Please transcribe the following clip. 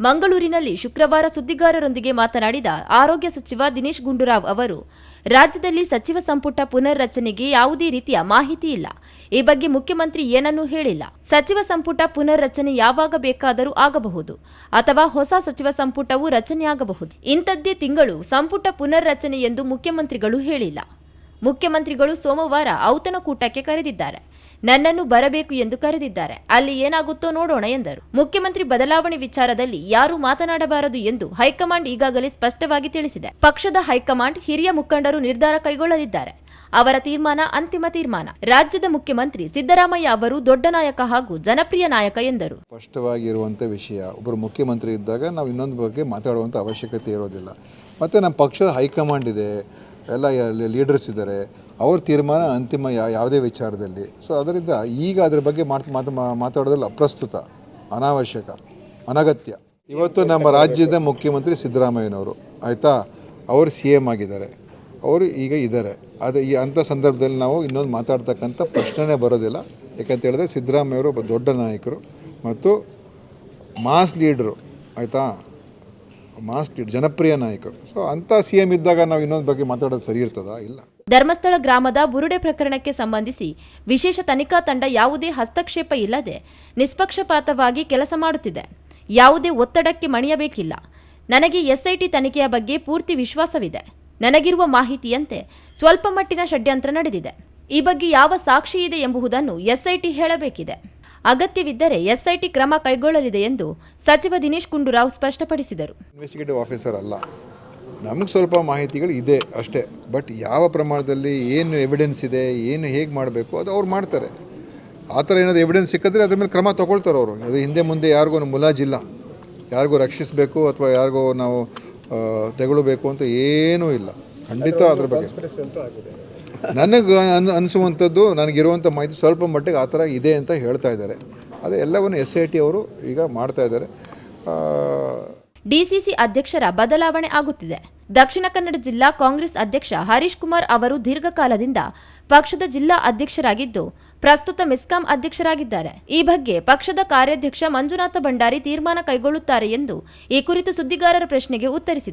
ಮಂಗಳೂರಿನಲ್ಲಿ ಶುಕ್ರವಾರ ಸುದ್ದಿಗಾರರೊಂದಿಗೆ ಮಾತನಾಡಿದ ಆರೋಗ್ಯ ಸಚಿವ ದಿನೇಶ್ ಗುಂಡೂರಾವ್ ಅವರು, ರಾಜ್ಯದಲ್ಲಿ ಸಚಿವ ಸಂಪುಟ ಪುನರ್ರಚನೆಗೆ ಯಾವುದೇ ರೀತಿಯ ಮಾಹಿತಿ ಇಲ್ಲ. ಈ ಬಗ್ಗೆ ಮುಖ್ಯಮಂತ್ರಿ ಏನನ್ನೂ ಹೇಳಿಲ್ಲ. ಸಚಿವ ಸಂಪುಟ ಪುನರ್ರಚನೆ ಯಾವಾಗ ಬೇಕಾದರೂ ಆಗಬಹುದು ಅಥವಾ ಹೊಸ ಸಚಿವ ಸಂಪುಟವು ರಚನೆಯಾಗಬಹುದು. ಇಂಥದ್ದೇ ತಿಂಗಳು ಸಂಪುಟ ಪುನರ್ರಚನೆ ಎಂದು ಮುಖ್ಯಮಂತ್ರಿಗಳು ಹೇಳಿಲ್ಲ. ಮುಖ್ಯಮಂತ್ರಿಗಳು ಸೋಮವಾರ ಔತಣಕೂಟಕ್ಕೆ ಕರೆದಿದ್ದಾರೆ. ನನ್ನನ್ನು ಬರಬೇಕು ಎಂದು ಕರೆದಿದ್ದಾರೆ. ಅಲ್ಲಿ ಏನಾಗುತ್ತೋ ನೋಡೋಣ ಎಂದರು. ಮುಖ್ಯಮಂತ್ರಿ ಬದಲಾವಣೆ ವಿಚಾರದಲ್ಲಿ ಯಾರೂ ಮಾತನಾಡಬಾರದು ಎಂದು ಹೈಕಮಾಂಡ್ ಈಗಾಗಲೇ ಸ್ಪಷ್ಟವಾಗಿ ತಿಳಿಸಿದೆ. ಪಕ್ಷದ ಹೈಕಮಾಂಡ್ ಹಿರಿಯ ಮುಖಂಡರು ನಿರ್ಧಾರ ಕೈಗೊಳ್ಳಲಿದ್ದಾರೆ. ಅವರ ತೀರ್ಮಾನ ಅಂತಿಮ ತೀರ್ಮಾನ. ರಾಜ್ಯದ ಮುಖ್ಯಮಂತ್ರಿ ಸಿದ್ದರಾಮಯ್ಯ ಅವರು ದೊಡ್ಡ ನಾಯಕ ಹಾಗೂ ಜನಪ್ರಿಯ ನಾಯಕ ಎಂದರು. ಸ್ಪಷ್ಟವಾಗಿರುವಂಥ ವಿಷಯ ಒಬ್ಬರು ಮುಖ್ಯಮಂತ್ರಿ ಇದ್ದಾಗ ನಾವು ಇನ್ನೊಂದು ಬಗ್ಗೆ ಮಾತಾಡುವಂಥ ಅವಶ್ಯಕತೆ ಇರೋದಿಲ್ಲ. ಮತ್ತೆ ನಮ್ಮ ಪಕ್ಷದ ಹೈಕಮಾಂಡ್ ಇದೆ. ಎಲ್ಲ ಲೀಡರ್ಸ್ ಇದ್ದಾರೆ. ಅವ್ರ ತೀರ್ಮಾನ ಅಂತಿಮ ಯಾವುದೇ ವಿಚಾರದಲ್ಲಿ. ಸೊ ಅದರಿಂದ ಈಗ ಅದ್ರ ಬಗ್ಗೆ ಮಾತು ಮಾತು ಮಾತಾಡೋದಲ್ಲ ಪ್ರಸ್ತುತ ಅನಾವಶ್ಯಕ, ಅನಗತ್ಯ. ಇವತ್ತು ನಮ್ಮ ರಾಜ್ಯದ ಮುಖ್ಯಮಂತ್ರಿ ಸಿದ್ದರಾಮಯ್ಯನವರು, ಆಯಿತಾ? ಅವರು ಸಿ ಎಂ ಆಗಿದ್ದಾರೆ. ಅವರು ಈಗ ಇದ್ದಾರೆ. ಅದು ಈ ಅಂಥ ಸಂದರ್ಭದಲ್ಲಿ ನಾವು ಇನ್ನೊಂದು ಮಾತಾಡ್ತಕ್ಕಂಥ ಪ್ರಶ್ನೆನೇ ಬರೋದಿಲ್ಲ. ಯಾಕಂತ ಹೇಳಿದ್ರೆ ಸಿದ್ದರಾಮಯ್ಯವರು ಒಬ್ಬ ದೊಡ್ಡ ನಾಯಕರು ಮತ್ತು ಮಾಸ್ ಲೀಡ್ರು, ಆಯಿತಾ? ಮಾಸ್ ಜನಪ್ರಿಯ ನಾಯಕರು. ಸೊ ಅಂತ ಸಿ ಎಂ ಇದ್ದಾಗ ನಾವು ಇನ್ನೊಂದು ಬಗ್ಗೆ ಮಾತಾಡೋದು ಸರಿ ಇರ್ತದಾ? ಇಲ್ಲ. ಧರ್ಮಸ್ಥಳ ಗ್ರಾಮದ ಬುರುಡೆ ಪ್ರಕರಣಕ್ಕೆ ಸಂಬಂಧಿಸಿ ವಿಶೇಷ ತನಿಖಾ ತಂಡ ಯಾವುದೇ ಹಸ್ತಕ್ಷೇಪ ಇಲ್ಲದೆ ನಿಷ್ಪಕ್ಷಪಾತವಾಗಿ ಕೆಲಸ ಮಾಡುತ್ತಿದೆ. ಯಾವುದೇ ಒತ್ತಡಕ್ಕೆ ಮಣಿಯಬೇಕಿಲ್ಲ. ನನಗೆ ಎಸ್ಐಟಿ ತನಿಖೆಯ ಬಗ್ಗೆ ಪೂರ್ತಿ ವಿಶ್ವಾಸವಿದೆ. ನನಗಿರುವ ಮಾಹಿತಿಯಂತೆ ಸ್ವಲ್ಪ ಮಟ್ಟಿನ ಷಡ್ಯಂತ್ರ ನಡೆದಿದೆ. ಈ ಬಗ್ಗೆ ಯಾವ ಸಾಕ್ಷಿ ಇದೆ ಎಂಬುದನ್ನು ಎಸ್ಐಟಿ ಹೇಳಬೇಕಿದೆ. ಅಗತ್ಯವಿದ್ದರೆ ಎಸ್ಐಟಿ ಕ್ರಮ ಕೈಗೊಳ್ಳಲಿದೆ ಎಂದು ಸಚಿವ ದಿನೇಶ್ ಗುಂಡೂರಾವ್ ಸ್ಪಷ್ಟಪಡಿಸಿದರು. ಇನ್ವೆಸ್ಟಿಗೇಟಿವ್ ಆಫೀಸರ್ ಅಲ್ಲ. ನಮಗೆ ಸ್ವಲ್ಪ ಮಾಹಿತಿಗಳು ಇದೆ ಅಷ್ಟೇ. ಬಟ್ ಯಾವ ಪ್ರಮಾಣದಲ್ಲಿ ಏನು ಎವಿಡೆನ್ಸ್ ಇದೆ ಏನು ಹೇಗೆ ಮಾಡಬೇಕು ಅದು ಅವ್ರು ಮಾಡ್ತಾರೆ. ಆ ಥರ ಏನಾದರೂ ಎವಿಡೆನ್ಸ್ ಸಿಕ್ಕಿದ್ರೆ ಅದ್ರ ಮೇಲೆ ಕ್ರಮ ತೊಗೊಳ್ತಾರೆ ಅವರು. ಅದು ಹಿಂದೆ ಮುಂದೆ ಯಾರಿಗೂ ಮುಲಾಜಿಲ್ಲ ಯಾರಿಗೂ ರಕ್ಷಿಸಬೇಕು ಅಥವಾ ಯಾರಿಗೋ ನಾವು ತಗೊಳ್ಬೇಕು ತೆಗೊಳ್ಬೇಕು ಅಂತ ಏನೂ ಇಲ್ಲ. ಖಂಡಿತ ಅದ್ರ ಬಗ್ಗೆ. ನನಗೆ ಅನ್ ಅನಿಸುವಂಥದ್ದು ನನಗಿರುವಂಥ ಮಾಹಿತಿ ಸ್ವಲ್ಪ ಮಟ್ಟಿಗೆ ಆ ಥರ ಇದೆ ಅಂತ ಹೇಳ್ತಾ ಇದ್ದಾರೆ. ಅದೇ ಎಲ್ಲವನ್ನು ಎಸ್ ಐ ಟಿ ಅವರು ಈಗ ಮಾಡ್ತಾ ಇದ್ದಾರೆ. ಡಿಸಿಸಿ ಅಧ್ಯಕ್ಷರ ಬದಲಾವಣೆ ಆಗುತ್ತಿದೆ. ದಕ್ಷಿಣ ಕನ್ನಡ ಜಿಲ್ಲಾ ಕಾಂಗ್ರೆಸ್ ಅಧ್ಯಕ್ಷ ಹರೀಶ್ ಕುಮಾರ್ ಅವರು ದೀರ್ಘಕಾಲದಿಂದ ಪಕ್ಷದ ಜಿಲ್ಲಾ ಅಧ್ಯಕ್ಷರಾಗಿದ್ದು, ಪ್ರಸ್ತುತ ಮೆಸ್ಕಾಂ ಅಧ್ಯಕ್ಷರಾಗಿದ್ದಾರೆ. ಈ ಬಗ್ಗೆ ಪಕ್ಷದ ಕಾರ್ಯಾಧ್ಯಕ್ಷ ಮಂಜುನಾಥ ಭಂಡಾರಿ ತೀರ್ಮಾನ ಕೈಗೊಳ್ಳುತ್ತಾರೆ ಎಂದು ಈ ಕುರಿತು ಸುದ್ದಿಗಾರರ ಪ್ರಶ್ನೆಗೆ ಉತ್ತರಿಸಿದರು